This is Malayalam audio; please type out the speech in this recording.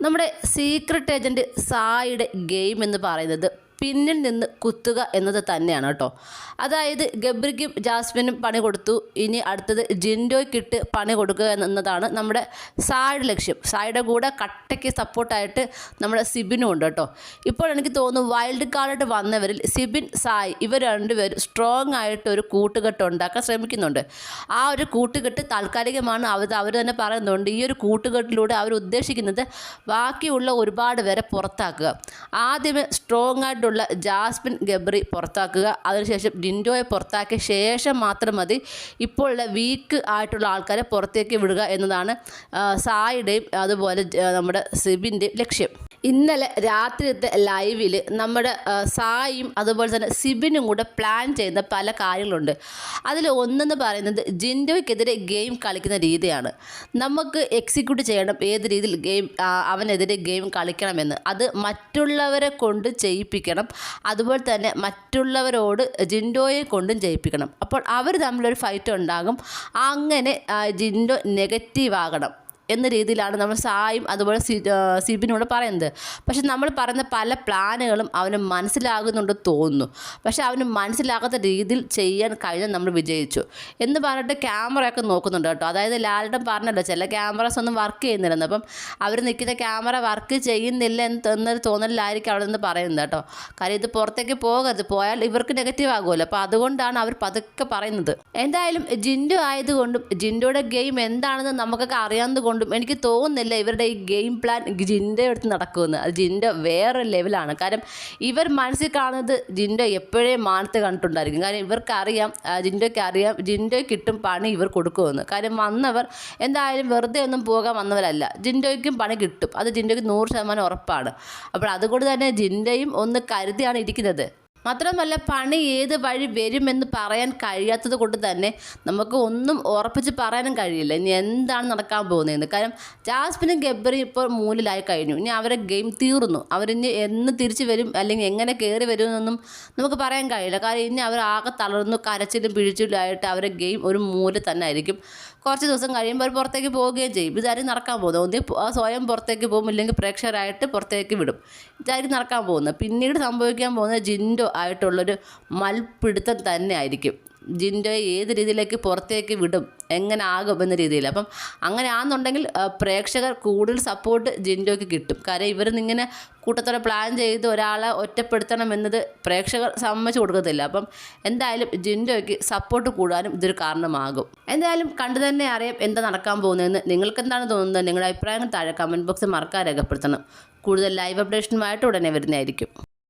നമ്മുടെ സീക്രട്ട് ഏജന്റ് സായിയുടെ ഗെയിം എന്ന് പറയുന്നത് പിന്നിൽ നിന്ന് കുത്തുക എന്നത് തന്നെയാണ് കേട്ടോ. അതായത് ഗബ്രിക്കും ജാസ്മിനും പണി കൊടുത്തു. ഇനി അടുത്തത് ജിൻഡോയ്ക്കിട്ട് പണി കൊടുക്കുക എന്നതാണ് നമ്മുടെ സായുടെ ലക്ഷ്യം. സായുടെ കൂടെ കട്ടയ്ക്ക് സപ്പോർട്ടായിട്ട് നമ്മുടെ സിബിനും ഉണ്ട് കേട്ടോ. ഇപ്പോൾ എനിക്ക് തോന്നുന്നു വൈൽഡ് കാർഡായിട്ട് വന്നവരിൽ സിബിൻ സായ് ഇവർ രണ്ടുപേരും സ്ട്രോങ് ആയിട്ട് ഒരു കൂട്ടുകെട്ട് ഉണ്ടാക്കാൻ ശ്രമിക്കുന്നുണ്ട്. ആ ഒരു കൂട്ടുകെട്ട് താൽക്കാലികമാണ്. അവർ അവർ തന്നെ പറയുന്നുണ്ട്. ഈ ഒരു കൂട്ടുകെട്ടിലൂടെ അവർ ഉദ്ദേശിക്കുന്നത് ബാക്കിയുള്ള ഒരുപാട് പേരെ പുറത്താക്കുക. ആദ്യമേ സ്ട്രോങ് ആയിട്ടുള്ള ജാസ്മിൻ ഗബ്രി പുറത്താക്കുക. അതിനുശേഷം ഡിൻഡോയെ പുറത്താക്കിയ ശേഷം മാത്രം മതി ഇപ്പോൾ ഉള്ള വീക്ക് ആയിട്ടുള്ള ആൾക്കാരെ പുറത്തേക്ക് വിടുക എന്നതാണ് സായിയുടെയും അതുപോലെ നമ്മുടെ സിബിന്റെയും ലക്ഷ്യം. ഇന്നലെ രാത്രിയത്തെ ലൈവിൽ നമ്മുടെ സായിയും അതുപോലെ തന്നെ സിബിനും കൂടെ പ്ലാൻ ചെയ്യുന്ന പല കാര്യങ്ങളുണ്ട്. അതിൽ ഒന്നെന്ന് പറയുന്നത് ജിൻഡോയ്ക്കെതിരെ ഗെയിം കളിക്കുന്ന രീതിയാണ്. നമുക്ക് എക്സിക്യൂട്ട് ചെയ്യണം ഏത് രീതിയിൽ ഗെയിം അവനെതിരെ ഗെയിം കളിക്കണമെന്ന്. അത് മറ്റുള്ളവരെ കൊണ്ട് ചെയ്യിപ്പിക്കണം. അതുപോലെ തന്നെ മറ്റുള്ളവരോട് ജിൻഡോയെ കൊണ്ടും ചെയ്യിപ്പിക്കണം. അപ്പോൾ അവർ തമ്മിലൊരു ഫൈറ്റ് ഉണ്ടാകും. അങ്ങനെ ജിൻഡോ നെഗറ്റീവ് ആകണം. എന്ന രീതിയിലാണ് നമ്മൾ സായും അതുപോലെ സിബിനോട് പറയുന്നത്. പക്ഷെ നമ്മൾ പറയുന്ന പല പ്ലാനുകളും അവന് മനസ്സിലാകുന്നുണ്ട് തോന്നുന്നു. പക്ഷെ അവന് മനസ്സിലാകാത്ത രീതിയിൽ ചെയ്യാൻ കഴിഞ്ഞാൽ നമ്മൾ വിജയിച്ചു. എന്ന് പറഞ്ഞിട്ട് ക്യാമറയൊക്കെ നോക്കുന്നുണ്ട് കേട്ടോ. അതായത് ലാലിടം പറഞ്ഞല്ലോ ചില ക്യാമറാസ് ഒന്നും വർക്ക് ചെയ്യുന്നില്ലെന്ന്. അപ്പം അവർ നിൽക്കുന്ന ക്യാമറ വർക്ക് ചെയ്യുന്നില്ല എന്ന് എന്നൊരു തോന്നലിലായിരിക്കും അവിടെ നിന്ന് പറയുന്നത് കേട്ടോ. കാര്യം ഇത് പുറത്തേക്ക് പോകരുത്. പോയാൽ ഇവർക്ക് നെഗറ്റീവ് ആകുമല്ലോ. അപ്പോൾ അതുകൊണ്ടാണ് അവർ പതുക്കെ പറയുന്നത്. എന്തായാലും ജിൻഡു ആയതുകൊണ്ടും ജിൻഡോയുടെ ഗെയിം എന്താണെന്ന് നമുക്കൊക്കെ അറിയാവുന്നത് കൊണ്ടും എനിക്ക് തോന്നുന്നില്ല ഇവരുടെ ഈ ഗെയിം പ്ലാൻ ജിന്റെ അടുത്ത് നടക്കുമെന്ന്. അത് ജിന്റെ വേറെ ലെവലാണ്. കാരണം ഇവർ മനസ്സിൽ കാണുന്നത് ജിന്റെ എപ്പോഴേ മാനത്ത് കണ്ടിട്ടുണ്ടായിരിക്കും. കാരണം ഇവർക്കറിയാം ജിൻഡോയ്ക്ക് അറിയാം ജിൻഡോയ്ക്ക് കിട്ടും പണി ഇവർ കൊടുക്കുമെന്ന്. കാര്യം വന്നവർ എന്തായാലും വെറുതെ ഒന്നും പോകാൻ വന്നവരല്ല. ജിൻഡോയ്ക്കും പണി കിട്ടും. അത് ജിൻഡോയ്ക്ക് നൂറ് ശതമാനം ഉറപ്പാണ്. അപ്പോൾ അതുകൊണ്ട് തന്നെ ജിന്റെയും ഒന്ന് കരുതിയാണ് ഇരിക്കുന്നത്. മാത്രമല്ല പണി ഏത് വഴി വരുമെന്ന് പറയാൻ കഴിയാത്തത് കൊണ്ട് തന്നെ നമുക്ക് ഒന്നും ഉറപ്പിച്ച് പറയാനും കഴിയില്ല. ഇനി എന്താണ് നടക്കാൻ പോകുന്നതെന്ന്. കാരണം ജാസ്മിനും ഗബ്ബറും ഇപ്പോൾ മൂലിലായി കഴിഞ്ഞു. ഇനി അവരെ ഗെയിം തീർന്നു. അവരിനി എന്ന് തിരിച്ചു വരും അല്ലെങ്കിൽ എങ്ങനെ കയറി വരുമെന്നൊന്നും നമുക്ക് പറയാൻ കഴിയില്ല. കാരണം ഇനി അവർ ആകെ തളർന്നു കരച്ചിലും പിഴിച്ചിലുമായിട്ട് അവരെ ഗെയിം ഒരു മൂല തന്നെ ആയിരിക്കും. കുറച്ച് ദിവസം കഴിയുമ്പോൾ അവർ പുറത്തേക്ക് പോവുകയും ചെയ്യും. ഇതാരും നടക്കാൻ പോകുന്നത്. ഒന്നി സ്വയം പുറത്തേക്ക് പോകും ഇല്ലെങ്കിൽ പ്രേക്ഷകരായിട്ട് പുറത്തേക്ക് വിടും. ഇതായിരിക്കും നടക്കാൻ പോകുന്നത്. പിന്നീട് സംഭവിക്കാൻ പോകുന്നത് ജിൻഡോ ആയിട്ടുള്ളൊരു മൽപിടുത്തം തന്നെ ആയിരിക്കും. ജിൻഡോയെ ഏത് രീതിയിലേക്ക് പുറത്തേക്ക് വിടും എങ്ങനെ ആകും എന്ന രീതിയിൽ. അപ്പം അങ്ങനെ ആണെന്നുണ്ടെങ്കിൽ പ്രേക്ഷകർ കൂടുതൽ സപ്പോർട്ട് ജിൻഡോയ്ക്ക് കിട്ടും. കാര്യം ഇവരിന്നിങ്ങനെ കൂട്ടത്തോടെ പ്ലാൻ ചെയ്ത് ഒരാളെ ഒറ്റപ്പെടുത്തണം എന്നത് പ്രേക്ഷകർ സമ്മതിച്ചു കൊടുക്കത്തില്ല. അപ്പം എന്തായാലും ജിൻഡോയ്ക്ക് സപ്പോർട്ട് കൂടാനും ഇതൊരു കാരണമാകും. എന്തായാലും കണ്ടു തന്നെ അറിയാം എന്താ നടക്കാൻ പോകുന്നതെന്ന്. നിങ്ങൾക്ക് എന്താണ് തോന്നുന്നത്? നിങ്ങളുടെ അഭിപ്രായങ്ങൾ താഴെ കമന്റ് ബോക്സിൽ മറക്കാൻ രേഖപ്പെടുത്തണം. കൂടുതൽ ലൈവ് അപ്ഡേഷനുമായിട്ട് ഉടനെ വരുന്നതായിരിക്കും.